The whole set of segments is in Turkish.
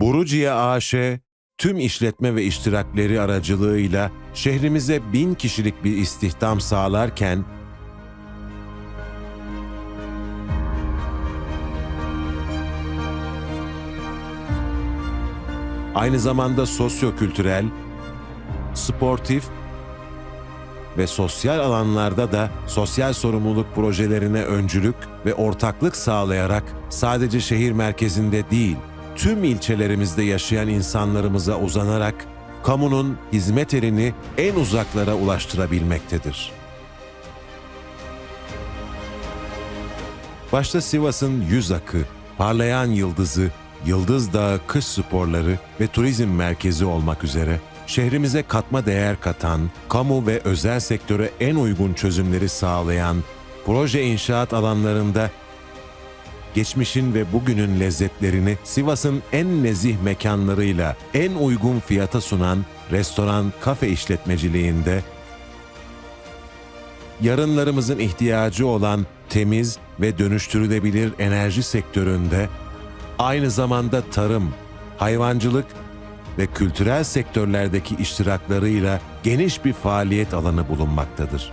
Boruciye AŞ, tüm işletme ve iştirakleri aracılığıyla şehrimize bin kişilik bir istihdam sağlarken, aynı zamanda sosyokültürel, sportif ve sosyal alanlarda da sosyal sorumluluk projelerine öncülük ve ortaklık sağlayarak sadece şehir merkezinde değil, tüm ilçelerimizde yaşayan insanlarımıza uzanarak kamunun hizmet elini en uzaklara ulaştırabilmektedir. Başta Sivas'ın yüz akı, parlayan yıldızı, Yıldız Dağı kış sporları ve turizm merkezi olmak üzere şehrimize katma değer katan, kamu ve özel sektöre en uygun çözümleri sağlayan proje inşaat alanlarında geçmişin ve bugünün lezzetlerini Sivas'ın en nezih mekanlarıyla en uygun fiyata sunan restoran kafe işletmeciliğinde yarınlarımızın ihtiyacı olan temiz ve dönüştürülebilir enerji sektöründe aynı zamanda tarım, hayvancılık ve kültürel sektörlerdeki iştiraklarıyla geniş bir faaliyet alanı bulunmaktadır.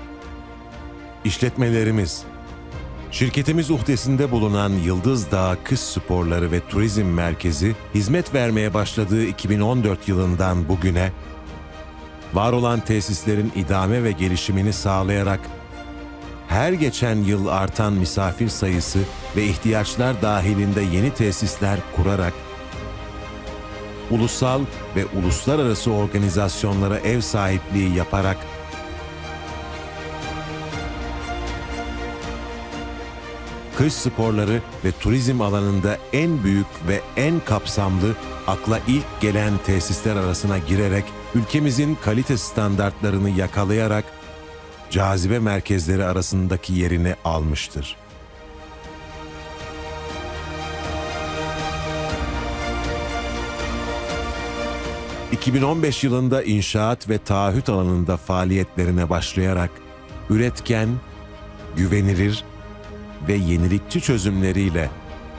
İşletmelerimiz, şirketimiz uhdesinde bulunan Yıldız Dağı Kış Sporları ve Turizm Merkezi hizmet vermeye başladığı 2014 yılından bugüne var olan tesislerin idame ve gelişimini sağlayarak her geçen yıl artan misafir sayısı ve ihtiyaçlar dahilinde yeni tesisler kurarak ulusal ve uluslararası organizasyonlara ev sahipliği yaparak kış sporları ve turizm alanında en büyük ve en kapsamlı akla ilk gelen tesisler arasına girerek ülkemizin kalite standartlarını yakalayarak cazibe merkezleri arasındaki yerini almıştır. ...2015 yılında inşaat ve taahhüt alanında faaliyetlerine başlayarak... ...üretken, güvenilir ve yenilikçi çözümleriyle...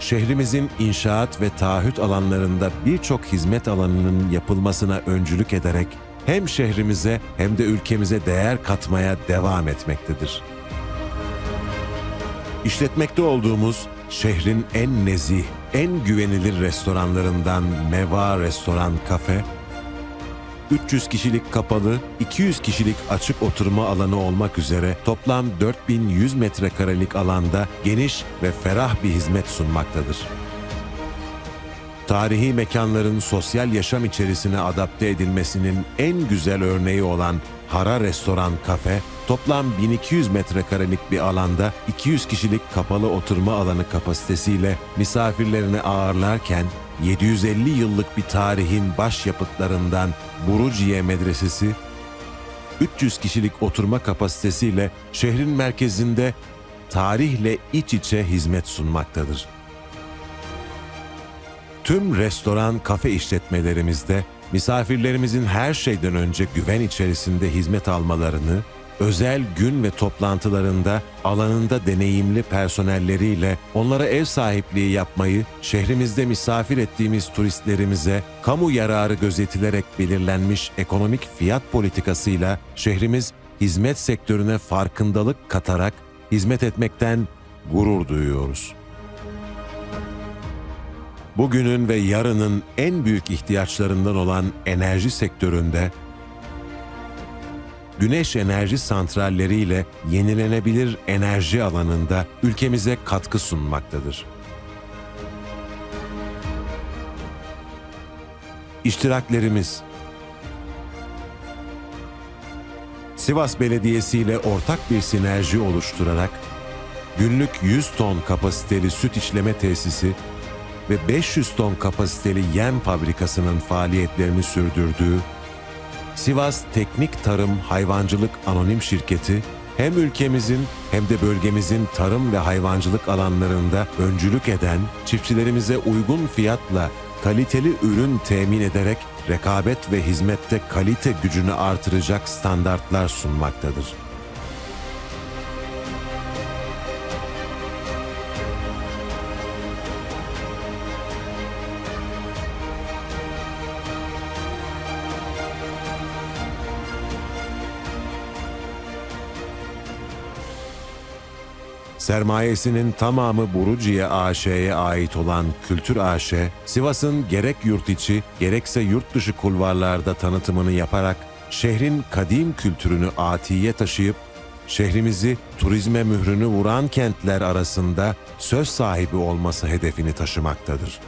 ...şehrimizin inşaat ve taahhüt alanlarında birçok hizmet alanının yapılmasına öncülük ederek... ...hem şehrimize hem de ülkemize değer katmaya devam etmektedir. İşletmekte olduğumuz şehrin en nezih, en güvenilir restoranlarından Meva Restoran Kafe, 300 kişilik kapalı, 200 kişilik açık oturma alanı olmak üzere toplam 4100 metrekarelik alanda geniş ve ferah bir hizmet sunmaktadır. Tarihi mekanların sosyal yaşam içerisine adapte edilmesinin en güzel örneği olan Hara Restoran Kafe, toplam 1200 metrekarelik bir alanda 200 kişilik kapalı oturma alanı kapasitesiyle misafirlerini ağırlarken 750 yıllık bir tarihin başyapıtlarından Buruciye Medresesi, 300 kişilik oturma kapasitesiyle şehrin merkezinde tarihle iç içe hizmet sunmaktadır. Tüm restoran, kafe işletmelerimizde misafirlerimizin her şeyden önce güven içerisinde hizmet almalarını, özel gün ve toplantılarında alanında deneyimli personelleriyle onlara ev sahipliği yapmayı, şehrimizde misafir ettiğimiz turistlerimize kamu yararı gözetilerek belirlenmiş ekonomik fiyat politikasıyla şehrimiz hizmet sektörüne farkındalık katarak hizmet etmekten gurur duyuyoruz. Bugünün ve yarının en büyük ihtiyaçlarından olan enerji sektöründe güneş enerji santralleriyle yenilenebilir enerji alanında ülkemize katkı sunmaktadır. İştiraklerimiz Sivas Belediyesi ile ortak bir sinerji oluşturarak günlük 100 ton kapasiteli süt işleme tesisi ve 500 ton kapasiteli yem fabrikasının faaliyetlerini sürdürdüğü Sivas Teknik Tarım Hayvancılık Anonim Şirketi hem ülkemizin hem de bölgemizin tarım ve hayvancılık alanlarında öncülük eden çiftçilerimize uygun fiyatla kaliteli ürün temin ederek rekabet ve hizmette kalite gücünü artıracak standartlar sunmaktadır. Sermayesinin tamamı Buruciye AŞ'ye ait olan Kültür AŞ, Sivas'ın gerek yurt içi gerekse yurt dışı kulvarlarda tanıtımını yaparak şehrin kadim kültürünü atiye taşıyıp şehrimizi turizme mührünü vuran kentler arasında söz sahibi olması hedefini taşımaktadır.